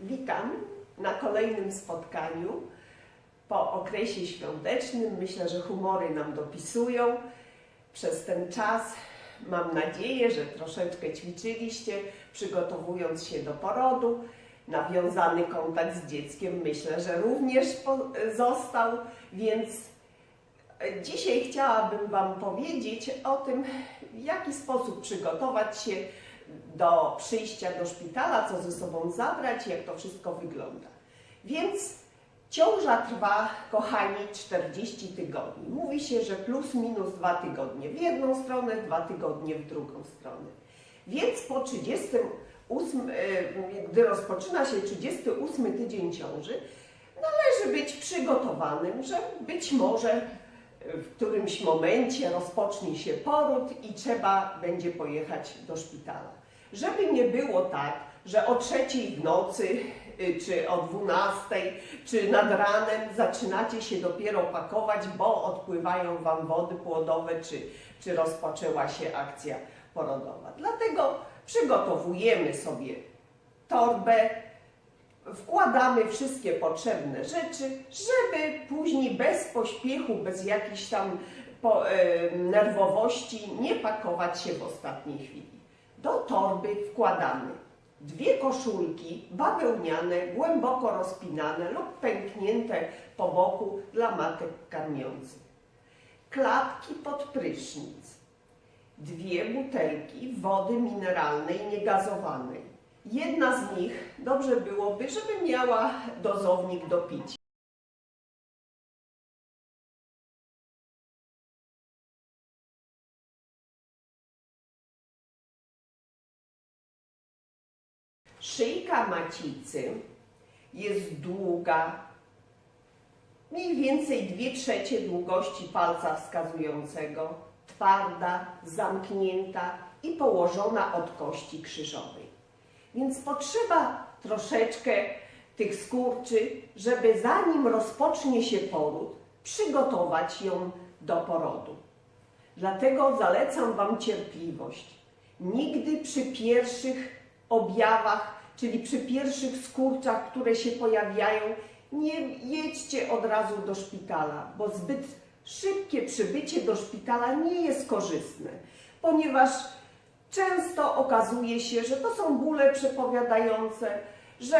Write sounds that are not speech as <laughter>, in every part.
Witam na kolejnym spotkaniu. Po okresie świątecznym myślę, że humory nam dopisują. Przez ten czas mam nadzieję, że troszeczkę ćwiczyliście, przygotowując się do porodu. Nawiązany kontakt z dzieckiem myślę, że również został, więc Dzisiaj chciałabym Wam powiedzieć o tym, w jaki sposób przygotować się do przyjścia do szpitala, co ze sobą zabrać, jak to wszystko wygląda. Więc ciąża trwa, kochani, 40 tygodni. Mówi się, że plus minus 2 tygodnie w jedną stronę, 2 tygodnie w drugą stronę. Więc po 38, e, gdy rozpoczyna się 38 tydzień ciąży, należy być przygotowanym, że być może w którymś momencie rozpocznie się poród i trzeba będzie pojechać do szpitala. Żeby nie było tak, że o trzeciej w nocy, y, czy o dwunastej, czy nad ranem zaczynacie się dopiero pakować, bo odpływają Wam wody płodowe, czy, czy rozpoczęła się akcja porodowa. Dlatego przygotowujemy sobie torbę, wkładamy wszystkie potrzebne rzeczy, żeby później bez pośpiechu, bez jakiejś tam po, e, nerwowości nie pakować się w ostatniej chwili. Do torby wkładamy dwie koszulki bawełniane, głęboko rozpinane lub pęknięte po boku dla matek karmiących. Klapki pod prysznic. Dwie butelki wody mineralnej niegazowanej. Jedna z nich dobrze byłoby, żeby miała dozownik do picia. Szyjka macicy jest długa, mniej więcej 2 trzecie długości palca wskazującego, twarda, zamknięta i położona od kości krzyżowej. Więc potrzeba troszeczkę tych skurczy, żeby zanim rozpocznie się poród, przygotować ją do porodu. Dlatego zalecam Wam cierpliwość. Nigdy przy pierwszych objawach, czyli przy pierwszych skurczach, które się pojawiają, nie jedźcie od razu do szpitala, bo zbyt szybkie przybycie do szpitala nie jest korzystne, ponieważ często okazuje się, że to są bóle przepowiadające, że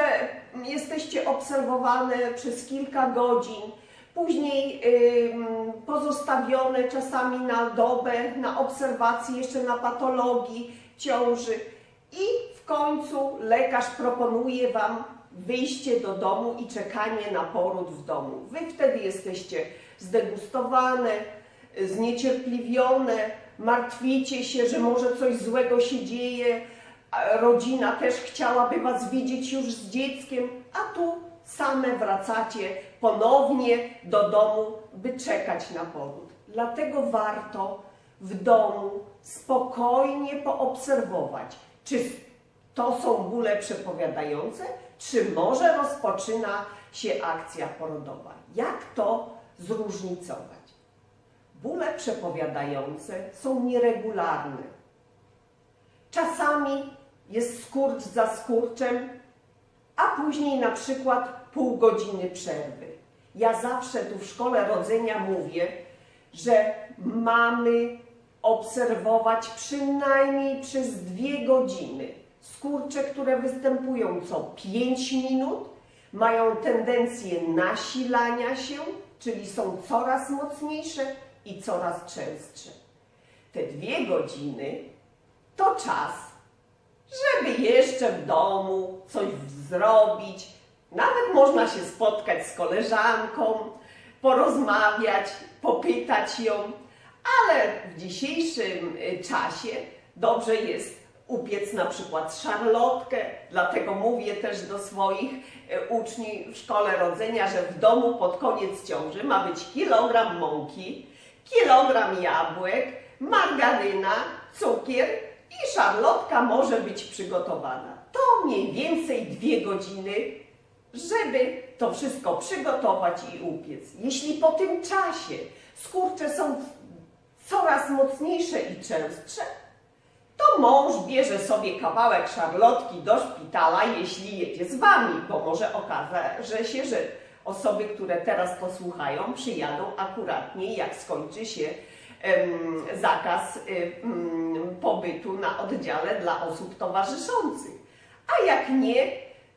jesteście obserwowane przez kilka godzin, później pozostawione czasami na dobę, na obserwację, jeszcze na patologii ciąży i końcu lekarz proponuje Wam wyjście do domu i czekanie na poród w domu. Wy wtedy jesteście zdegustowane, zniecierpliwione, martwicie się, że może coś złego się dzieje, rodzina też chciałaby Was widzieć już z dzieckiem, a tu same wracacie ponownie do domu, by czekać na poród. Dlatego warto w domu spokojnie poobserwować, czy to są bóle przepowiadające, czy może rozpoczyna się akcja porodowa. Jak to zróżnicować? Bóle przepowiadające są nieregularne. Czasami jest skurcz za skurczem, a później na przykład pół godziny przerwy. Ja zawsze tu w szkole rodzenia mówię, że mamy obserwować przynajmniej przez dwie godziny. Skurcze, które występują co 5 minut, mają tendencję nasilania się, czyli są coraz mocniejsze i coraz częstsze. Te dwie godziny to czas, żeby jeszcze w domu coś zrobić. Nawet można się spotkać z koleżanką, porozmawiać, popytać ją, ale w dzisiejszym y, czasie dobrze jest upiec na przykład szarlotkę, dlatego mówię też do swoich y, uczniów w szkole rodzenia, że w domu pod koniec ciąży ma być kilogram mąki, kilogram jabłek, margaryna, cukier i szarlotka może być przygotowana. To mniej więcej dwie godziny, żeby to wszystko przygotować i upiec. Jeśli po tym czasie skurcze są coraz mocniejsze i częstsze, to mąż bierze sobie kawałek szarlotki do szpitala, jeśli jedzie z wami, bo może okazać się, że osoby, które teraz posłuchają, przyjadą akuratnie, jak skończy się em, zakaz em, pobytu na oddziale dla osób towarzyszących. A jak nie,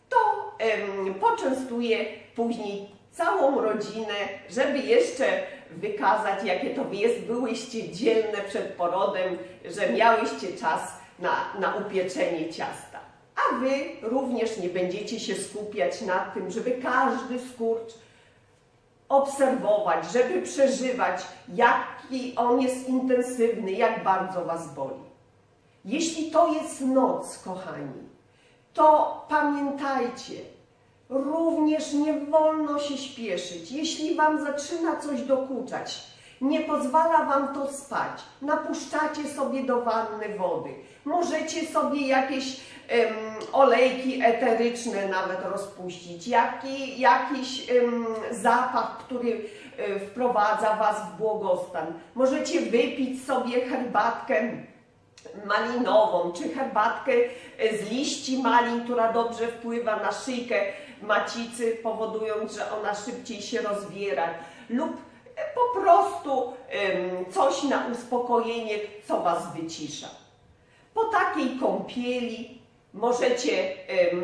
to em, poczęstuje później całą rodzinę, żeby jeszcze wykazać, jakie to jest, byłyście dzielne przed porodem, że miałyście czas na, na upieczenie ciasta. A wy również nie będziecie się skupiać na tym, żeby każdy skurcz obserwować, żeby przeżywać, jaki on jest intensywny, jak bardzo was boli. Jeśli to jest noc, kochani, to pamiętajcie, również nie wolno się śpieszyć. Jeśli wam zaczyna coś dokuczać, nie pozwala wam to spać, napuszczacie sobie do wanny wody. Możecie sobie jakieś em, olejki eteryczne nawet rozpuścić, jaki, jakiś em, zapach, który e, wprowadza was w błogostan. Możecie wypić sobie herbatkę malinową, czy herbatkę e, z liści malin, która dobrze wpływa na szyjkę macicy, powodując, że ona szybciej się rozwiera, lub e, po prostu coś na uspokojenie, co Was wycisza. Po takiej kąpieli możecie,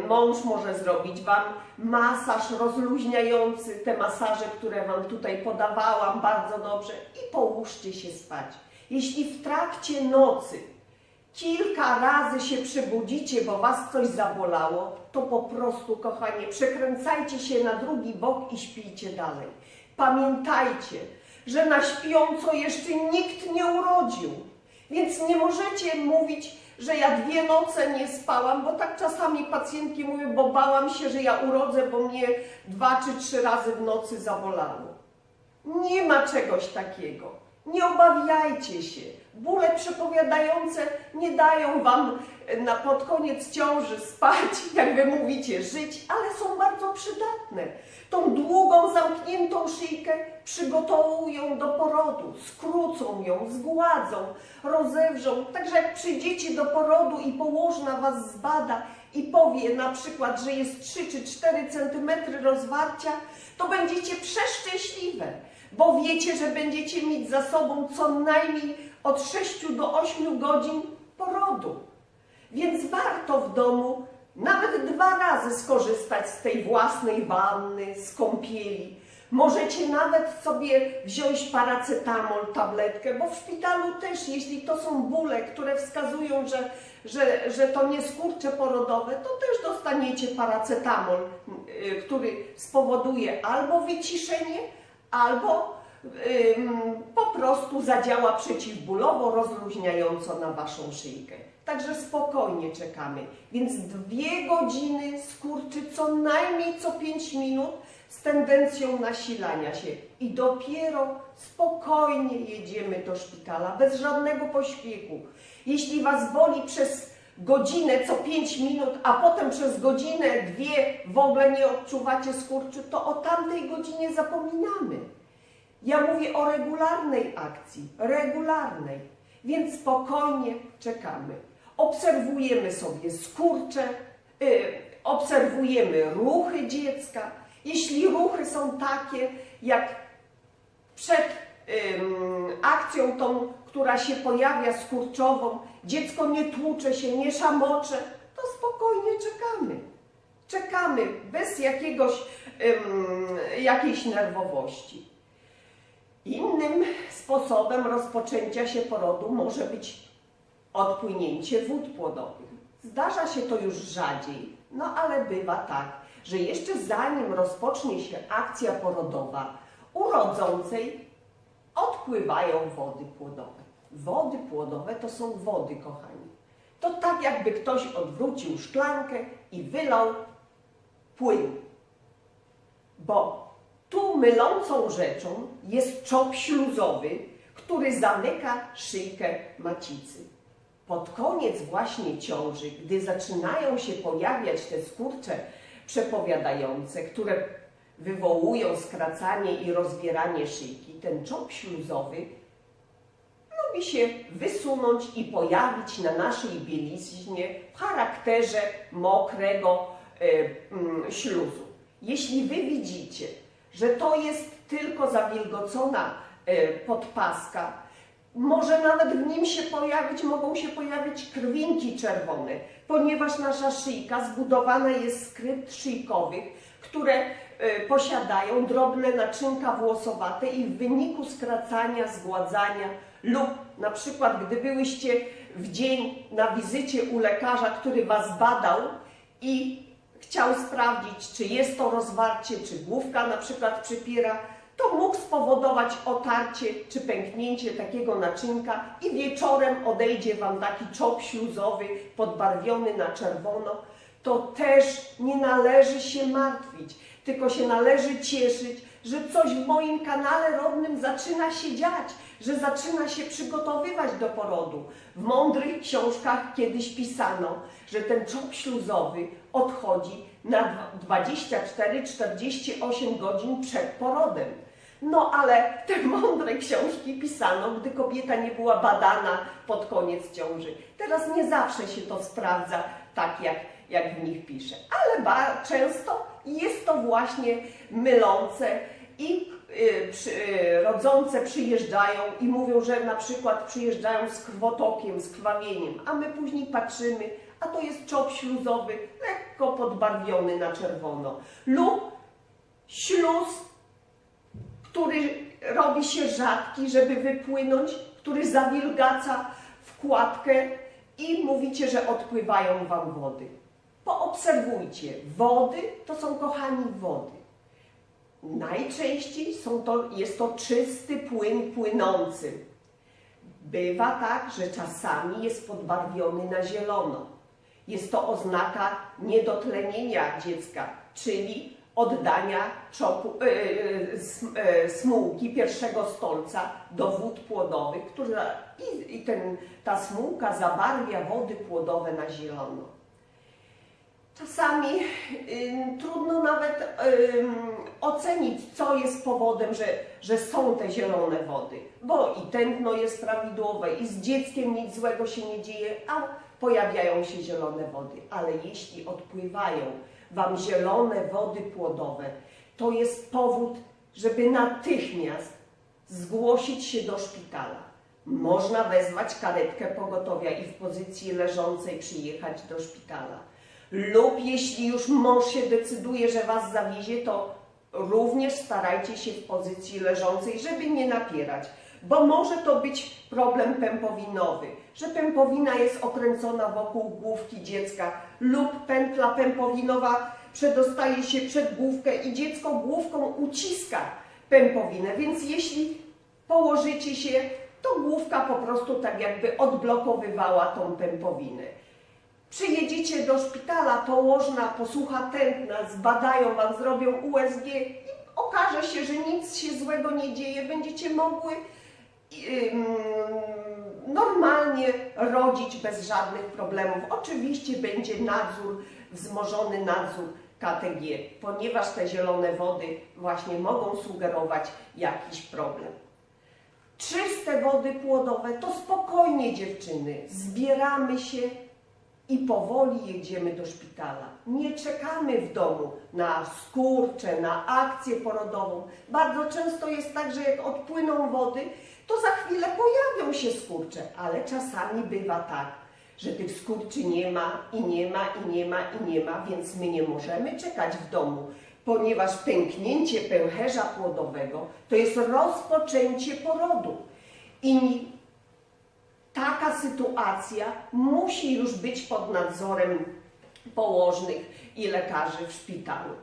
mąż może zrobić Wam masaż rozluźniający, te masaże, które Wam tutaj podawałam bardzo dobrze i połóżcie się spać. Jeśli w trakcie nocy kilka razy się przebudzicie, bo was coś zabolało, to po prostu, kochanie, przekręcajcie się na drugi bok i śpijcie dalej. Pamiętajcie, że na śpiąco jeszcze nikt nie urodził, więc nie możecie mówić, że ja dwie noce nie spałam, bo tak czasami pacjentki mówią, bo bałam się, że ja urodzę, bo mnie dwa czy trzy razy w nocy zabolało. Nie ma czegoś takiego. Nie obawiajcie się. Bóle przepowiadające nie dają wam e, na, pod koniec ciąży spać, <laughs> jak wy mówicie, żyć, ale są bardzo przydatne. Tą długą, zamkniętą szyjkę przygotowują do porodu, skrócą ją, zgładzą, rozewrzą. Także jak przyjdziecie do porodu i położna was zbada i powie na przykład, że jest 3 czy 4 centymetry rozwarcia, to będziecie przeszczęśliwe bo wiecie, że będziecie mieć za sobą co najmniej od 6 do 8 godzin porodu. Więc warto w domu nawet dwa razy skorzystać z tej własnej wanny, z kąpieli. Możecie nawet sobie wziąć paracetamol, tabletkę, bo w szpitalu też, jeśli to są bóle, które wskazują, że, że, że to nie skurcze porodowe, to też dostaniecie paracetamol, y, który spowoduje albo wyciszenie, albo ym, po prostu zadziała przeciwbólowo, rozluźniająco na Waszą szyjkę. Także spokojnie czekamy. Więc dwie godziny skurczy co najmniej co 5 minut z tendencją nasilania się. I dopiero spokojnie jedziemy do szpitala, bez żadnego pośpiechu. Jeśli Was boli przez godzinę co 5 minut, a potem przez godzinę, dwie w ogóle nie odczuwacie skurczy, to o tamtej godzinie zapominamy. Ja mówię o regularnej akcji, regularnej, więc spokojnie czekamy. Obserwujemy sobie skurcze, yy, obserwujemy ruchy dziecka. Jeśli ruchy są takie, jak przed yy, akcją tą, która się pojawia skurczową, dziecko nie tłucze się, nie szamocze, to spokojnie czekamy. Czekamy bez jakiegoś, jakiejś nerwowości. Innym sposobem rozpoczęcia się porodu może być odpłynięcie wód płodowych. Zdarza się to już rzadziej, no ale bywa tak, że jeszcze zanim rozpocznie się akcja porodowa, urodzącej odpływają wody płodowe. Wody płodowe to są wody, kochani. To tak jakby ktoś odwrócił szklankę i wylał płyn. Bo tu mylącą rzeczą jest czop śluzowy, który zamyka szyjkę macicy. Pod koniec właśnie ciąży, gdy zaczynają się pojawiać te skurcze przepowiadające, które wywołują skracanie i rozbieranie szyjki, ten czop śluzowy robi się wysunąć i pojawić na naszej bieliźnie w charakterze mokrego e, mm, śluzu. Jeśli Wy widzicie, że to jest tylko zawilgocona e, podpaska, może nawet w nim się pojawić, mogą się pojawić krwinki czerwone, ponieważ nasza szyjka zbudowana jest z skrypt szyjkowych, które e, posiadają drobne naczynka włosowate i w wyniku skracania, zgładzania lub na przykład gdy byłyście w dzień na wizycie u lekarza, który Was badał i chciał sprawdzić, czy jest to rozwarcie, czy główka na przykład przypiera, to mógł spowodować otarcie czy pęknięcie takiego naczynka i wieczorem odejdzie Wam taki czop śluzowy podbarwiony na czerwono. To też nie należy się martwić, tylko się należy cieszyć, że coś w moim kanale rodnym zaczyna się dziać, że zaczyna się przygotowywać do porodu. W mądrych książkach kiedyś pisano, że ten czop śluzowy odchodzi na 24-48 godzin przed porodem. No ale te mądre książki pisano, gdy kobieta nie była badana pod koniec ciąży. Teraz nie zawsze się to sprawdza tak, jak, jak w nich pisze, ale często jest to właśnie mylące i y, przy, y, rodzące przyjeżdżają i mówią, że na przykład przyjeżdżają z krwotokiem, z krwawieniem, a my później patrzymy, a to jest czop śluzowy, lekko podbarwiony na czerwono. Lub śluz, który robi się rzadki, żeby wypłynąć, który zawilgaca wkładkę i mówicie, że odpływają Wam wody. Poobserwujcie, wody to są kochani wody. Najczęściej są to, jest to czysty płyn płynący. Bywa tak, że czasami jest podbarwiony na zielono. Jest to oznaka niedotlenienia dziecka, czyli oddania czopu, e, e, e, smułki pierwszego stolca do wód płodowych, która i, i ten, ta smułka zabarwia wody płodowe na zielono. Czasami ym, trudno nawet ym, ocenić, co jest powodem, że, że są te zielone wody, bo i tętno jest prawidłowe, i z dzieckiem nic złego się nie dzieje, a pojawiają się zielone wody. Ale jeśli odpływają Wam zielone wody płodowe, to jest powód, żeby natychmiast zgłosić się do szpitala. Można wezwać karetkę pogotowia i w pozycji leżącej przyjechać do szpitala. Lub jeśli już mąż się decyduje, że Was zawiezie, to również starajcie się w pozycji leżącej, żeby nie napierać, bo może to być problem pępowinowy, że pępowina jest okręcona wokół główki dziecka lub pętla pępowinowa przedostaje się przed główkę i dziecko główką uciska pępowinę, więc jeśli położycie się, to główka po prostu tak jakby odblokowywała tą pępowinę. Przyjedziecie do szpitala, położna posłucha tętna, zbadają Wam, zrobią USG i okaże się, że nic się złego nie dzieje. Będziecie mogły normalnie rodzić bez żadnych problemów. Oczywiście będzie nadzór, wzmożony nadzór KTG, ponieważ te zielone wody właśnie mogą sugerować jakiś problem. Czyste wody płodowe to spokojnie dziewczyny, zbieramy się i powoli jedziemy do szpitala. Nie czekamy w domu na skurcze, na akcję porodową. Bardzo często jest tak, że jak odpłyną wody, to za chwilę pojawią się skurcze, ale czasami bywa tak, że tych skurczy nie ma i nie ma i nie ma i nie ma, więc my nie możemy czekać w domu, ponieważ pęknięcie pęcherza płodowego to jest rozpoczęcie porodu. I taka sytuacja musi już być pod nadzorem położnych i lekarzy w szpitalu.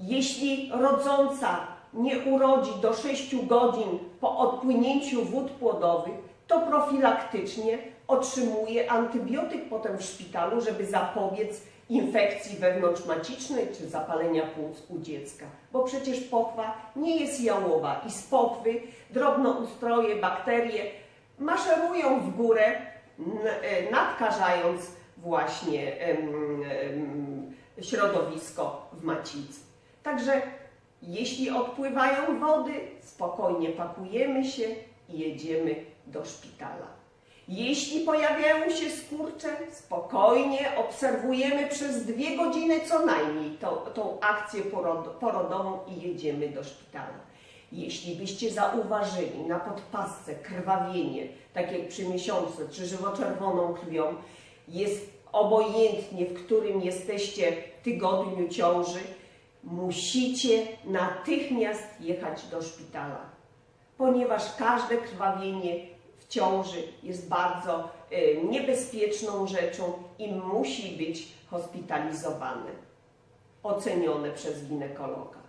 Jeśli rodząca nie urodzi do 6 godzin po odpłynięciu wód płodowych, to profilaktycznie otrzymuje antybiotyk potem w szpitalu, żeby zapobiec infekcji wewnątrzmacicznej czy zapalenia płuc u dziecka. Bo przecież pochwa nie jest jałowa i z pochwy drobnoustroje, bakterie maszerują w górę, e, nadkażając właśnie środowisko w macicy. Także jeśli odpływają wody, spokojnie pakujemy się i jedziemy do szpitala. Jeśli pojawiają się skurcze, spokojnie obserwujemy przez dwie godziny co najmniej tą, tą akcję porod, porodową i jedziemy do szpitala. Jeśli byście zauważyli na podpasce krwawienie, tak jak przy miesiącu, czy żywoczerwoną krwią, jest obojętnie, w którym jesteście tygodniu ciąży, musicie natychmiast jechać do szpitala, ponieważ każde krwawienie w ciąży jest bardzo e, niebezpieczną rzeczą i musi być hospitalizowane, ocenione przez ginekologa.